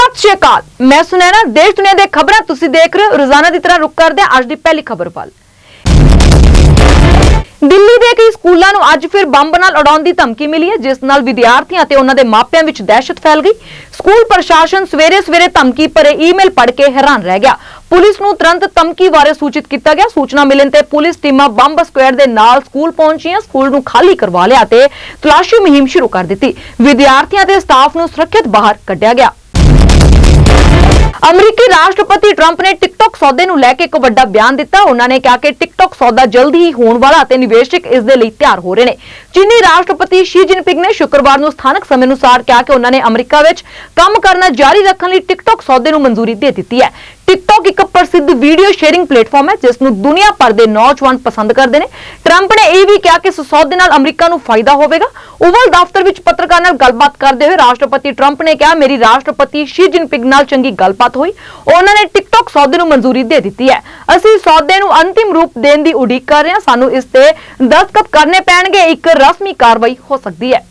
ਸਤਿ ਸ਼੍ਰੀ ਅਕਾਲ। ਮੈਂ ਸੁਨੈਣਾ, ਦੇਸ਼ ਦੁਨੀਆ ਦੇ ਖਬਰਾਂ ਤੁਸੀਂ ਦੇਖ ਰਹੇ ਹੋ। ਰੋਜ਼ਾਨਾ ਦੀ ਤਰ੍ਹਾਂ ਰੁਕ ਕਰਦੇ ਹਾਂ ਅੱਜ ਦੀ ਪਹਿਲੀ ਖਬਰ ਵੱਲ। ਦਿੱਲੀ ਦੇ ਕਈ ਸਕੂਲਾਂ ਨੂੰ ਅੱਜ ਫਿਰ ਬੰਬ ਨਾਲ ਉਡਾਉਣ ਦੀ ਧਮਕੀ ਮਿਲੀ ਹੈ, ਜਿਸ ਨਾਲ ਵਿਦਿਆਰਥੀਆਂ ਤੇ ਉਹਨਾਂ ਦੇ ਮਾਪਿਆਂ ਵਿੱਚ ਦਹਿਸ਼ਤ ਫੈਲ ਗਈ। ਸਕੂਲ ਪ੍ਰਸ਼ਾਸਨ ਸਵੇਰੇ-ਸਵੇਰੇ ਧਮਕੀ ਭਰੇ ਈਮੇਲ ਪੜ੍ਹ ਕੇ ਹੈਰਾਨ ਰਹਿ ਗਿਆ। ਪੁਲਿਸ ਨੂੰ ਤੁਰੰਤ ਧਮਕੀ ਬਾਰੇ ਸੂਚਿਤ ਕੀਤਾ ਗਿਆ। ਸੂਚਨਾ ਮਿਲਣ ਤੇ ਪੁਲਿਸ ਟੀਮਾਂ ਬੰਬ ਸਕੁਐਡ ਦੇ ਨਾਲ ਸਕੂਲ ਪਹੁੰਚੀਆਂ, ਸਕੂਲ ਨੂੰ ਖਾਲੀ ਕਰਵਾ ਲਿਆ ਤੇ ਤਲਾਸ਼ੀ ਮੁਹਿੰਮ ਸ਼ੁਰੂ ਕਰ ਦਿੱਤੀ। ਵਿਦਿਆਰਥੀਆਂ ਤੇ ਸਟਾਫ ਨੂੰ ਸੁਰੱਖਿਅਤ ਬਾਹਰ ਕੱਢਿਆ ਗਿਆ। ਅਮਰੀਕੀ ਰਾਸ਼ਟਰਪਤੀ ਟਰੰਪ ਨੇ ਟਿਕਟੌਕ ਸੌਦੇ ਨੂੰ ਲੈ ਕੇ ਇੱਕ ਵੱਡਾ ਬਿਆਨ ਦਿੱਤਾ। ਉਹਨਾਂ ਨੇ ਕਿਹਾ ਕਿ ਟਿਕਟੌਕ ਸੌਦਾ ਜਲਦੀ ਹੀ ਹੋਣ ਵਾਲਾ ਅਤੇ ਨਿਵੇਸ਼ਕ ਇਸ ਦੇ ਲਈ ਤਿਆਰ ਹੋ ਰਹੇ ਨੇ। ਚੀਨੀ ਰਾਸ਼ਟਰਪਤੀ ਸ਼ੀ ਜਿਨਪਿੰਗ ਨੇ ਸ਼ੁੱਕਰਵਾਰ ਨੂੰ ਸਥਾਨਕ ਸਮੇਂ ਅਨੁਸਾਰ ਕਿਹਾ ਕਿ ਉਹਨਾਂ ਨੇ ਅਮਰੀਕਾ ਵਿੱਚ ਕੰਮ ਕਰਨਾ ਜਾਰੀ ਰੱਖਣ ਲਈ ਟਿਕਟੌਕ ਸੌਦੇ ਨੂੰ ਮਨਜ਼ੂਰੀ ਦੇ ਦਿੱਤੀ ਹੈ। ਟਿਕਟੌਕ ਇੱਕ ਪ੍ਰਸਿੱਧ ਵੀਡੀਓ ਸ਼ੇਅਰਿੰਗ ਪਲੇਟਫਾਰਮ ਹੈ ਜਿਸ ਨੂੰ ਦੁਨੀਆ ਭਰ ਦੇ ਨੌਜਵਾਨ ਪਸੰਦ ਕਰਦੇ ਨੇ। ਟਰੰਪ ਨੇ ਇਹ ਵੀ ਕਿਹਾ ਕਿ ਇਸ ਸੌਦੇ ਨਾਲ ਅਮਰੀਕਾ ਨੂੰ ਫਾਇਦਾ ਹੋਵੇਗਾ। ਓਵਲ ਦਫ਼ਤਰ ਵਿੱਚ ਪੱਤਰਕਾਰ ਨਾਲ ਗੱਲਬਾਤ ਕਰਦੇ ਹੋਏ ਰਾਸ਼ਟਰਪਤੀ ਟਰੰਪ ਨੇ ਕਿਹਾ, ਮੇਰੀ ਰਾਸ਼ਟਰਪਤੀ ਸ਼ੀ ਜਿਨਪਿੰਗ ਨਾਲ ਚੰਗੀ ਗੱਲਬਾਤ ਹੋਈ। ਉਹਨਾਂ ਨੇ ਟਿਕਟੌਕ ਸੌਦੇ ਨੂੰ ਮਨਜ਼ੂਰੀ ਦੇ ਦਿੱਤੀ ਹੈ। ਅਸੀਂ ਸੌਦੇ ਨੂੰ ਅੰਤਿਮ ਰੂਪ ਦੇਣ ਦੀ ਉਡੀਕ ਕਰ ਰਹੇ ਹਾਂ। ਸਾਨੂੰ ਇਸ ਤੇ ਦਸਤਖਤ ਕਰਨੇ ਪੈਣਗੇ। ਇੱਕ ਰਸਮੀ ਕਾਰਵਾਈ ਹੋ ਸਕਦੀ ਹੈ।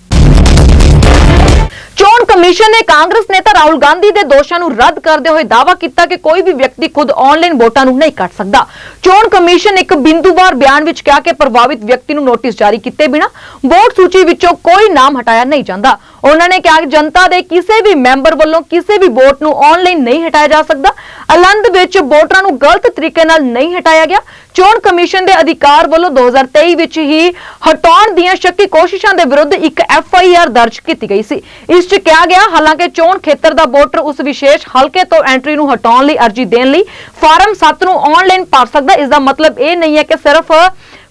ਚੋਣ ਕਮਿਸ਼ਨ ਨੇ ਕਾਂਗਰਸ ਨੇਤਾ ਰਾਹੁਲ ਗਾਂਧੀ ਦੇ ਦੋਸ਼ਾਂ ਨੂੰ ਰੱਦ ਕਰਦੇ ਹੋਏ ਦਾਅਵਾ ਕੀਤਾ ਕਿ ਕੋਈ ਵੀ ਵਿਅਕਤੀ ਖੁਦ ਆਨਲਾਈਨ ਵੋਟਾਂ ਨੂੰ ਨਹੀਂ ਕੱਟ ਸਕਦਾ। ਚੋਣ ਕਮਿਸ਼ਨ ਇੱਕ ਬਿੰਦੂਵਾਰ ਬਿਆਨ ਵਿੱਚ ਕਿਹਾ ਕਿ ਪ੍ਰਭਾਵਿਤ ਵਿਅਕਤੀ ਨੂੰ ਨੋਟਿਸ ਜਾਰੀ ਕੀਤੇ ਬਿਨਾ ਵੋਟ ਸੂਚੀ ਵਿੱਚੋਂ ਕੋਈ ਨਾਮ ਹਟਾਇਆ ਨਹੀਂ ਜਾਂਦਾ। ਉਹਨਾਂ ਨੇ ਕਿਹਾ ਕਿ ਜਨਤਾ ਦੇ ਕਿਸੇ ਵੀ ਮੈਂਬਰ ਵੱਲੋਂ ਕਿਸੇ ਵੀ ਵੋਟ ਨੂੰ ਆਨਲਾਈਨ ਨਹੀਂ ਹਟਾਇਆ ਜਾ ਸਕਦਾ। ਅਲੰਦ ਵਿੱਚ ਵੋਟਰਾਂ ਨੂੰ ਗਲਤ ਤਰੀਕੇ ਨਾਲ ਨਹੀਂ ਹਟਾਇਆ ਗਿਆ। ਚੋਣ ਕਮਿਸ਼ਨ ਦੇ ਅਧਿਕਾਰ ਵੱਲੋਂ 2023 ਵਿੱਚ ਹੀ ਹਟਾਉਣ ਦੀਆਂ ਸ਼ੱਕੀ ਕੋਸ਼ਿਸ਼ਾਂ ਦੇ ਵਿਰੁੱਧ ਇੱਕ ਐਫ ਆਈ ਆਰ ਦਰਜ ਕੀਤੀ ਗਈ ਸੀ। ਇਸ 'ਚ ਕਿਹਾ ਗਿਆ, ਹਾਲਾਂਕਿ ਚੋਣ ਖੇਤਰ ਦਾ ਵੋਟਰ ਉਸ ਵਿਸ਼ੇਸ਼ ਹਲਕੇ ਤੋਂ ਐਂਟਰੀ ਨੂੰ ਹਟਾਉਣ ਲਈ ਅਰਜ਼ੀ ਦੇਣ ਲਈ ਫਾਰਮ 7 ਨੂੰ ਆਨਲਾਈਨ ਭਰ ਸਕਦਾ ਇਸ ਦਾ ਮਤਲਬ ਇਹ ਨਹੀਂ ਹੈ ਕਿ ਸਿਰਫ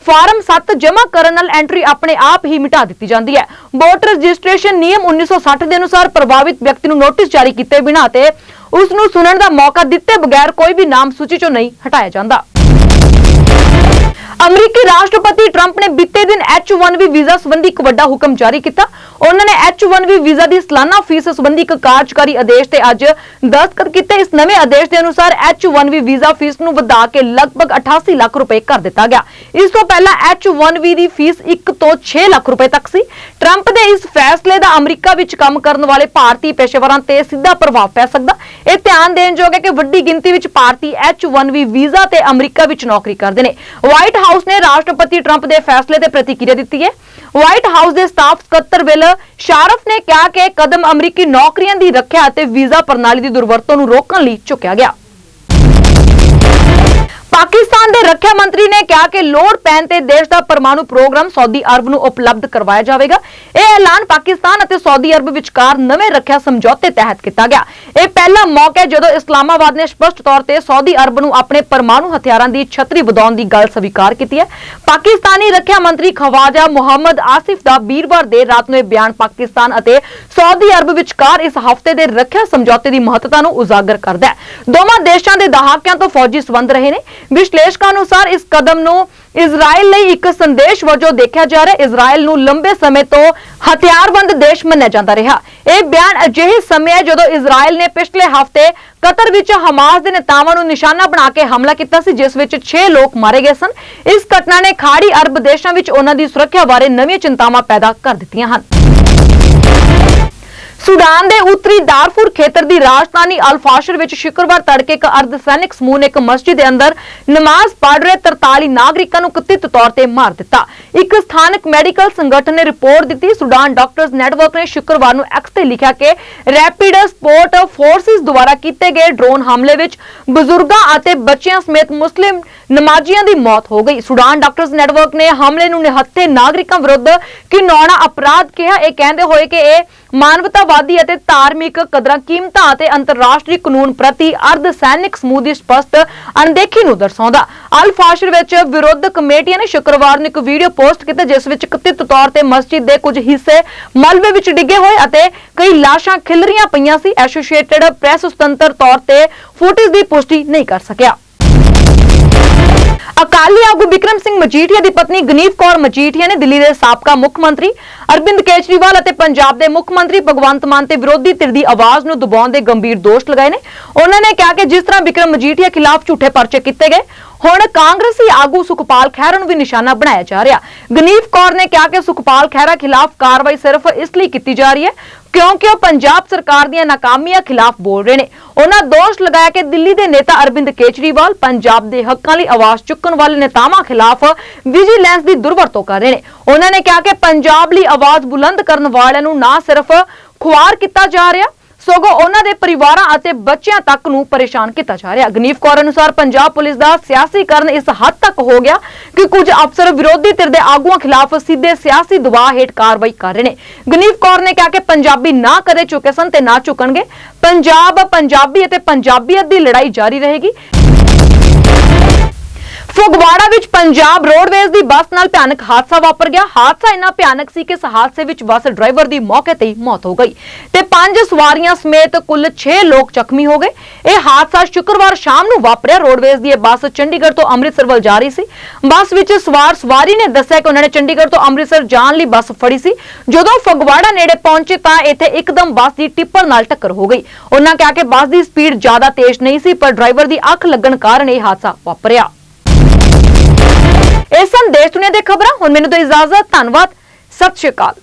ਫਾਰਮ 7 ਜਮ੍ਹਾਂ ਕਰਨ ਨਾਲ ਐਂਟਰੀ ਆਪਣੇ ਆਪ ਹੀ ਮਿਟਾ ਦਿੱਤੀ ਜਾਂਦੀ ਹੈ। ਵੋਟਰ ਰਜਿਸਟ੍ਰੇਸ਼ਨ ਨਿਯਮ 1960 ਦੇ ਅਨੁਸਾਰ ਪ੍ਰਭਾਵਿਤ ਵਿਅਕਤੀ ਨੂੰ ਨੋਟਿਸ ਜਾਰੀ ਕੀਤੇ ਬਿਨਾਂ ਤੇ ਉਸ ਨੂੰ ਸੁਣਨ ਦਾ ਮੌਕਾ ਦਿੱਤੇ ਬਗੈਰ ਕੋਈ ਵੀ ਨਾਮ ਸੂਚੀ ਚੋਂ ਨਹੀਂ ਹਟਾਇਆ ਜਾਂਦਾ। ਅਮਰੀਕੀ ਰਾਸ਼ਟਰਪਤੀ ਟਰੰਪ ਨੇ ਬੀਤੇ ਦਿਨ H1B ਵੀਜ਼ਾ ਸੰਬੰਧੀ ਇੱਕ ਵੱਡਾ ਹੁਕਮ ਜਾਰੀ ਕੀਤਾ। ਉਹਨਾਂ ਨੇ H1B ਵੀਜ਼ਾ ਦੀ ਸਾਲਾਨਾ ਫੀਸ ਸੰਬੰਧੀ ਇੱਕ ਕਾਰਜਕਾਰੀ ਆਦੇਸ਼ ਤੇ ਅੱਜ ਦਸਤਖਤ ਕੀਤੇ। ਇਸ ਨਵੇਂ ਆਦੇਸ਼ ਦੇ ਅਨੁਸਾਰ H1B ਵੀਜ਼ਾ ਫੀਸ ਨੂੰ ਵਧਾ ਕੇ ਲਗਭਗ 88 ਲੱਖ ਰੁਪਏ ਕਰ ਦਿੱਤਾ ਗਿਆ। ਇਸ ਤੋਂ ਪਹਿਲਾਂ H1B ਦੀ ਫੀਸ 1 ਤੋਂ 6 ਲੱਖ ਰੁਪਏ ਤੱਕ ਸੀ। ਟਰੰਪ ਦੇ ਇਸ ਫੈਸਲੇ ਦਾ ਅਮਰੀਕਾ ਵਿੱਚ ਕੰਮ ਕਰਨ ਵਾਲੇ ਭਾਰਤੀ ਪੇਸ਼ੇਵਰਾਂ ਤੇ ਸਿੱਧਾ ਪ੍ਰਭਾਵ ਪੈ ਸਕਦਾ। ਇਹ ਧਿਆਨ ਦੇਣਯੋਗ ਹੈ ਕਿ ਵੱਡੀ ਗਿਣਤੀ ਵਿੱਚ ਭਾਰਤੀ H1B ਵੀਜ਼ਾ ਤੇ ਅਮਰੀਕਾ ਵਿੱਚ ਨੌਕਰੀ ਕਰਦੇ ਨੇ। ਵਾਈਟ ਹਾਊਸ ਨੇ ਰਾਸ਼ਟਰਪਤੀ ਟਰੰਪ ਦੇ ਫੈਸਲੇ ਤੇ ਪ੍ਰਤੀਕਿਰਿਆ ਦਿੱਤੀ ਹੈ। ਵਾਈਟ ਹਾਊਸ ਦੇ ਸਟਾਫ ਸਕੱਤਰ ਵਿਲ ਸ਼ਾਰਫ ਨੇ ਕਿਹਾ ਕਿ ਇਹ ਕਦਮ ਅਮਰੀਕੀ ਨੌਕਰੀਆਂ ਦੀ ਰੱਖਿਆ ਅਤੇ ਵੀਜ਼ਾ ਪ੍ਰਣਾਲੀ ਦੀ ਦੁਰਵਰਤੋਂ ਨੂੰ ਰੋਕਣ ਲਈ ਚੁੱਕਿਆ ਗਿਆ। ਪਾਕਿਸਤਾਨ ਦੇ ਰੱਖਿਆ ਮੰਤਰੀ ਨੇ ਕਿਹਾ ਕਿ ਲੋੜ ਪੈਣ ਤੇ ਦੇਸ਼ ਦਾ ਪਰਮਾਣੂ ਪ੍ਰੋਗਰਾਮ ਸਾਊਦੀ ਅਰਬ ਨੂੰ ਉਪਲਬਧ ਕਰਵਾਇਆ ਜਾਵੇਗਾ। ਇਹ ਐਲਾਨ ਪਾਕਿਸਤਾਨ ਅਤੇ ਸਾਊਦੀ ਅਰਬ ਵਿਚਕਾਰ ਨਵੇਂ ਰੱਖਿਆ ਸਮਝੌਤੇ ਤਹਿਤ ਕੀਤਾ ਗਿਆ। ਇਹ ਪਹਿਲਾ ਮੌਕਾ ਹੈ ਜਦੋਂ ਇਸਲਾਮਾਬਾਦ ਨੇ ਸਪਸ਼ਟ ਤੌਰ ਤੇ ਸਾਊਦੀ ਅਰਬ ਨੂੰ ਆਪਣੇ ਪਰਮਾਣੂ ਹਥਿਆਰਾਂ ਦੀ ਛਤਰੀ ਵਧਾਉਣ ਦੀ ਗੱਲ ਸਵੀਕਾਰ ਕੀਤੀ ਹੈ। ਪਾਕਿਸਤਾਨੀ ਰੱਖਿਆ ਮੰਤਰੀ ਖਵਾਜਾ ਮੁਹੰਮਦ ਆਸਿਫ ਦਾ ਵੀਰਵਾਰ ਦੇਰ ਰਾਤ ਨੂੰ ਇਹ ਬਿਆਨ ਪਾਕਿਸਤਾਨ ਅਤੇ ਸਾਊਦੀ ਅਰਬ ਵਿਚਕਾਰ ਇਸ ਹਫ਼ਤੇ ਦੇ ਰੱਖਿਆ ਸਮਝੌਤੇ ਦੀ ਮਹੱਤਤਾ ਨੂੰ ਉਜਾਗਰ ਕਰਦਾ ਹੈ। ਦੋਵਾਂ ਦੇਸ਼ਾਂ ਦੇ ਦਹਾਕਿਆਂ ਤੋਂ ਫੌਜੀ ਸਬੰਧ ਰਹੇ ਨੇ। ਵਿਸ਼ਲੇਸ਼ਕਾਂ ਅਨੁਸਾਰ ਇਸ ਕਦਮ ਨੂੰ ਇਜ਼ਰਾਈਲ ਲਈ ਇੱਕ ਸੰਦੇਸ਼ ਵਜੋਂ ਦੇਖਿਆ ਜਾ ਰਿਹਾ ਹੈ। ਇਜ਼ਰਾਈਲ ਨੂੰ ਲੰਬੇ ਸਮੇਂ ਤੋਂ ਹਥਿਆਰਬੰਦ ਦੇਸ਼ ਮੰਨਿਆ ਜਾਂਦਾ ਰਿਹਾ। ਇਹ ਬਿਆਨ ਅਜਿਹੇ ਸਮੇਂ ਹੈ ਜਦੋਂ ਇਜ਼ਰਾਈਲ ਨੇ ਪਿਛਲੇ ਹਫ਼ਤੇ ਕਤਰ ਵਿੱਚ ਹਮਾਸ ਦੇ ਨੇਤਾਵਾਂ ਨੂੰ ਨਿਸ਼ਾਨਾ ਬਣਾ ਕੇ ਹਮਲਾ ਕੀਤਾ ਸੀ, ਜਿਸ ਵਿੱਚ 6 ਲੋਕ ਮਾਰੇ ਗਏ ਸਨ। ਇਸ ਘਟਨਾ ਨੇ ਖਾੜੀ ਅਰਬ ਦੇਸ਼ਾਂ ਵਿੱਚ ਉਹਨਾਂ ਦੀ ਸੁਰੱਖਿਆ ਬਾਰੇ ਨਵੀਆਂ ਚਿੰਤਾਵਾਂ ਪੈਦਾ ਕਰ ਦਿੱਤੀਆਂ ਹਨ। ਸੁਡਾਨ ਦੇ ਉੱਤਰੀ ਦਾਰਫੁਰ ਖੇਤਰ ਦੀ ਰਾਜਧਾਨੀ ਅਲ-ਫਾਸ਼ਰ ਵਿੱਚ ਸ਼ੁੱਕਰਵਾਰ ਤੜਕੇ ਇੱਕ ਅਰਧ ਸਮੂਹ ਨੇ ਇੱਕ ਮਸਜਿਦ ਦੇ ਅੰਦਰ ਨਮਾਜ਼ ਪੜ੍ਹ ਰਹੇ 43 ਨਾਗਰਿਕਾਂ ਨੂੰ ਕਥਿਤ ਤੌਰ ਤੇ ਮਾਰ ਦਿੱਤਾ। ਇੱਕ ਸਥਾਨਕ ਮੈਡੀਕਲ ਸੰਗਠਨ ਨੇ ਰਿਪੋਰਟ ਦਿੱਤੀ ਸੁਡਾਨ ਡਾਕਟਰਸ ਨੈਟਵਰਕ ਨੇ ਸ਼ੁੱਕਰਵਾਰ ਨੂੰ ਐਕਸ ਤੇ ਲਿਖਿਆ ਕਿ ਰੈਪਿਡ ਸਪੋਰਟ ਫੋਰਸਿਸ ਦੁਆਰਾ ਕੀਤੇ ਗਏ ਡਰੋਨ ਹਮਲੇ ਵਿੱਚ ਬਜ਼ੁਰਗਾਂ ਅਤੇ ਬੱਚਿਆਂ ਸਮੇਤ ਮੁਸਲਿਮ ਨਮਾਜ਼ੀਆਂ ਦੀ ਮੌਤ ਹੋ ਗਈ। ਸੁਡਾਨ ਡਾਕਟਰਸ ਨੈਟਵਰਕ ਨੇ ਹਮਲੇ ਨੂੰ ਨਿਹੱਥੇ ਨਾਗਰਿਕਾਂ ਵਿਰੁੱਧ ਘਿਨੌਣਾ ਅਪਰਾਧ ਕਿਹਾ। ਇਹ ਕਹਿੰਦੇ ਹੋਏ ਕਿ ਇਹ ਮਾਨਵਤਾਵਾਦੀ ਅਤੇ ਧਾਰਮਿਕ ਕਦਰਾਂ ਕੀਮਤਾਂ ਅਤੇ ਅੰਤਰਰਾਸ਼ਟਰੀ ਕਾਨੂੰਨ ਪ੍ਰਤੀ ਅਰਧ ਸੈਨਿਕ ਸਮੂਹ ਦੀ ਸਪਸ਼ਟ ਅਣਦੇਖੀ ਨੂੰ ਦਰਸਾਉਂਦਾ। ਅਲ ਫਾਸ਼ਰ ਵਿੱਚ ਵਿਰੋਧ ਕਮੇਟੀਆਂ ਨੇ ਸ਼ੁੱਕਰਵਾਰ ਨੂੰ ਇੱਕ ਵੀਡੀਓ ਪੋਸਟ ਕੀਤਾ, ਜਿਸ ਵਿੱਚ ਕਥਿਤ ਤੌਰ ਤੇ ਮਸਜਿਦ ਦੇ ਕੁਝ ਹਿੱਸੇ ਮਲਬੇ ਵਿੱਚ ਡਿੱਗੇ ਹੋਏ ਅਤੇ ਕਈ ਲਾਸ਼ਾਂ ਖਿਲਰੀਆਂ ਪਈਆਂ ਸੀ। ਐਸੋਸੀਏਟਿਡ ਪ੍ਰੈਸ ਸੁਤੰਤਰ ਤੌਰ ਤੇ ਫੁਟੇਜ ਦੀ ਪੁਸ਼ਟੀ ਨਹੀਂ ਕਰ ਸਕਿਆ। ਅਕਾਲੀ ਆਗੂ ਵਿਕਰਮ ਸਿੰਘ ਮਜੀਠੀਆ ਦੀ ਪਤਨੀ ਗਨੀਵ ਕੌਰ ਮਜੀਠੀਆ ਨੇ ਦਿੱਲੀ ਦੇ ਸਾਬਕਾ ਮੁੱਖ ਮੰਤਰੀ ਅਰਵਿੰਦ ਕੇਜਰੀਵਾਲ ਅਤੇ ਪੰਜਾਬ ਦੇ ਮੁੱਖ ਮੰਤਰੀ ਭਗਵੰਤ ਮਾਨ ਤੇ ਵਿਰੋਧੀ ਧਿਰ ਦੀ ਆਵਾਜ਼ ਨੂੰ ਦਬਾਉਣ ਦੇ ਗੰਭੀਰ ਦੋਸ਼ ਲਗਾਏ ਨੇ। ਉਹਨਾਂ ਨੇ ਕਿਹਾ ਕਿ ਜਿਸ ਤਰ੍ਹਾਂ ਵਿਕਰਮ ਮਜੀਠੀਆ ਖਿਲਾਫ ਝੂਠੇ ਪਰਚੇ ਕੀਤੇ ਗਏ, ਹੁਣ ਕਾਂਗਰਸੀ ਆਗੂ ਸੁਖਪਾਲ ਖਹਿਰਾ ਨੂੰ ਵੀ ਨਿਸ਼ਾਨਾ ਬਣਾਇਆ ਜਾ ਰਿਹਾ। ਗਨੀਵ ਕੌਰ ਨੇ ਕਿਹਾ ਕਿ ਸੁਖਪਾਲ ਖਹਿਰਾ ਖਿਲਾਫ ਕਾਰਵਾਈ ਸਿਰਫ ਇਸ ਲਈ ਕੀਤੀ ਜਾ ਰਹੀ ਹੈ ਕਿਉਂਕਿ ਉਹ ਪੰਜਾਬ ਸਰਕਾਰ ਦੀਆਂ ਨਾਕਾਮੀਆਂ ਖਿਲਾਫ ਬੋਲ ਰਹੇ ਨੇ। ਉਹਨਾਂ ਦੋਸ਼ ਲਗਾਇਆ ਕਿ ਦਿੱਲੀ ਦੇ ਨੇਤਾ ਅਰਵਿੰਦ ਕੇਜਰੀਵਾਲ ਪੰਜਾਬ ਦੇ ਹੱਕਾਂ ਲਈ ਆਵਾਜ਼ ਚੁੱਕਣ ਵਾਲੇ ਨੇਤਾਵਾਂ ਖਿਲਾਫ ਵਿਜੀਲੈਂਸ ਦੀ ਦੁਰਵਰਤੋਂ ਕਰ ਰਹੇ ਨੇ। ਉਹਨਾਂ ਨੇ ਕਿਹਾ ਕਿ ਪੰਜਾਬ ਲਈ ਆਵਾਜ਼ ਬੁਲੰਦ ਕਰਨ ਵਾਲਿਆਂ ਨੂੰ ਨਾ ਸਿਰਫ ਖੁਆਰ ਕੀਤਾ ਜਾ ਰਿਹਾ ਸਗੋਂ ਉਹਨਾਂ ਦੇ ਪਰਿਵਾਰਾਂ ਅਤੇ ਬੱਚਿਆਂ ਤੱਕ ਨੂੰ ਪਰੇਸ਼ਾਨ ਕੀਤਾ ਜਾ ਰਿਹਾ। ਗਨੀਫ ਕੌਰ ਅਨੁਸਾਰ ਪੰਜਾਬ ਪੁਲਿਸ ਦਾ ਸਿਆਸੀਕਰਨ ਇਸ ਹੱਦ ਤੱਕ ਹੋ ਗਿਆ ਕਿ ਕੁਝ ਅਫਸਰ ਵਿਰੋਧੀ ਧਿਰ ਦੇ ਆਗੂਆਂ ਖਿਲਾਫ ਸਿੱਧੇ ਸਿਆਸੀ ਦਬਾਅ ਹੇਠ ਕਾਰਵਾਈ ਕਰ ਰਹੇ ਨੇ। ਗਨੀਫ ਕੌਰ ਨੇ ਕਿਹਾ ਕਿ ਪੰਜਾਬੀ ਨਾ ਕਦੇ ਚੁੱਕੇ ਸਨ ਤੇ ਨਾ ਚੁੱਕਣਗੇ। ਪੰਜਾਬ, ਪੰਜਾਬੀ ਅਤੇ ਪੰਜਾਬੀਅਤ ਦੀ ਲੜਾਈ ਜਾਰੀ ਰਹੇਗੀ। ਫਗਵਾੜਾ ਵਿੱਚ ਪੰਜਾਬ ਰੋਡਵੇਜ਼ ਦੀ ਬੱਸ ਨਾਲ ਭਿਆਨਕ ਹਾਦਸਾ ਵਾਪਰ ਗਿਆ। ਹਾਦਸਾ ਇੰਨਾ ਭਿਆਨਕ ਸੀ ਕਿ ਇਸ ਹਾਦਸੇ ਵਿੱਚ ਬੱਸ ਡਰਾਈਵਰ ਦੀ ਮੌਕੇ ਤੇ ਹੀ ਮੌਤ ਹੋ ਗਈ। ਤੇ ਪੰਜ ਸਵਾਰੀਆਂ ਸਮੇਤ ਕੁੱਲ 6 ਲੋਕ ਜ਼ਖਮੀ ਹੋ ਗਏ। ਇਹ ਹਾਦਸਾ ਸ਼ੁੱਕਰਵਾਰ ਸ਼ਾਮ ਨੂੰ ਵਾਪਰਿਆ। ਰੋਡਵੇਜ਼ ਦੀ ਇਹ ਬੱਸ ਚੰਡੀਗੜ੍ਹ ਤੋਂ ਅੰਮ੍ਰਿਤਸਰ ਵੱਲ ਜਾ ਰਹੀ ਸੀ। ਬੱਸ ਵਿੱਚ ਸਵਾਰ ਸਵਾਰੀ ਨੇ ਦੱਸਿਆ ਕਿ ਉਹਨਾਂ ਨੇ ਚੰਡੀਗੜ੍ਹ ਤੋਂ ਅੰਮ੍ਰਿਤਸਰ ਜਾਣ ਲਈ ਬੱਸ ਫੜੀ ਸੀ। ਜਦੋਂ ਫਗਵਾੜਾ ਨੇੜੇ ਪਹੁੰਚੇ ਤਾਂ ਇੱਥੇ ਇੱਕਦਮ ਬੱਸ ਦੀ ਟਿੱਪਰ ਨਾਲ ਟੱਕਰ ਹੋ ਗਈ। ਉਹਨਾਂ ਕਿਹਾ ਕਿ ਬੱਸ ਦੀ ਸਪੀਡ ਜ਼ਿਆਦਾ ਤੇਜ਼ ਨਹੀਂ ਸੀ, ਪਰ ਡਰਾਈਵਰ ਦੀ ਅੱਖ ਲੱਗਣ ਕਾਰਨ ਇਹ ਹਾਦਸਾ ਵਾਪਰਿਆ। ਇਸ ਸੰਦੇਸ਼ ਦੁਨੀਆ ਦੇ ਖਬਰਾਂ ਹੁਣ ਮੈਨੂੰ ਦਿਓ ਇਜਾਜ਼ਤ ਧੰਨਵਾਦ ਸਤਿ ਸ਼੍ਰੀ ਅਕਾਲ।